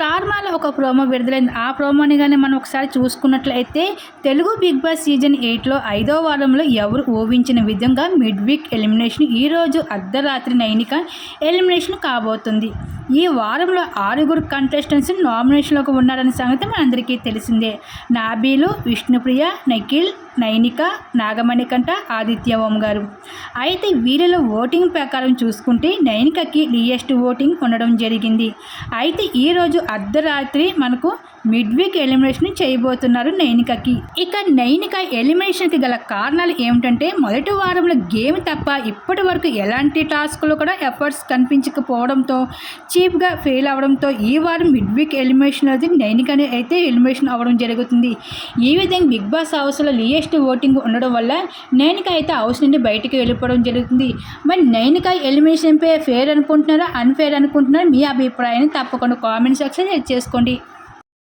Star మాల ఒక promo విడుదలైంది. ఆ ప్రోమోని కానీ మనం ఒకసారి చూసుకున్నట్లయితే తెలుగు బిగ్ బాస్ సీజన్ ఎయిట్లో ఐదో వారంలో ఎవరు ఊహించిన విధంగా మిడ్ వీక్ ఎలిమినేషన్ ఈరోజు అర్ధరాత్రి నైనిక ఎలిమినేషన్ కాబోతుంది. ఈ వారంలో ఆరుగురు కంటెస్టెంట్స్ నామినేషన్లోకి ఉన్నారనే సంగతి మనందరికీ తెలిసిందే. నాబీలు విష్ణుప్రియ నిఖిల్ నైనిక నాగమణికంట ఆదిత్య ఓం గారు. అయితే వీరిలో ఓటింగ్ ప్రకారం చూసుకుంటే నైనికకి లియెస్ట్ ఓటింగ్ ఉండడం జరిగింది. అయితే ఈరోజు అర్ధరాత్రి మనకు మిడ్ వీక్ ఎలిమినేషన్ చేయబోతున్నారు నైనికకి. ఇక నైనిక ఎలిమినేషన్కి గల కారణాలు ఏమిటంటే మొదటి వారంలో గేమ్ తప్ప ఇప్పటి వరకు ఎలాంటి టాస్క్లు కూడా ఎఫర్ట్స్ కనిపించకపోవడంతో చీప్గా ఫెయిల్ అవడంతో ఈ వారం మిడ్ వీక్ ఎలిమినేషన్ అనేది నైనికని అయితే ఎలిమినేషన్ అవ్వడం జరుగుతుంది. ఈ విధంగా బిగ్ బాస్ హౌస్లో లియెస్ట్ ఓటింగ్ ఉండడం వల్ల నైనిక అయితే హౌస్ నుండి బయటికి వెళ్ళిపోవడం జరుగుతుంది. మరి నైనిక ఎలిమినేషన్పై ఫేర్ అనుకుంటున్నారా అన్ఫేర్ అనుకుంటున్నారా మీ అభిప్రాయాన్ని తప్పకుండా కామెంట్ సెక్షన్ చేసుకోండి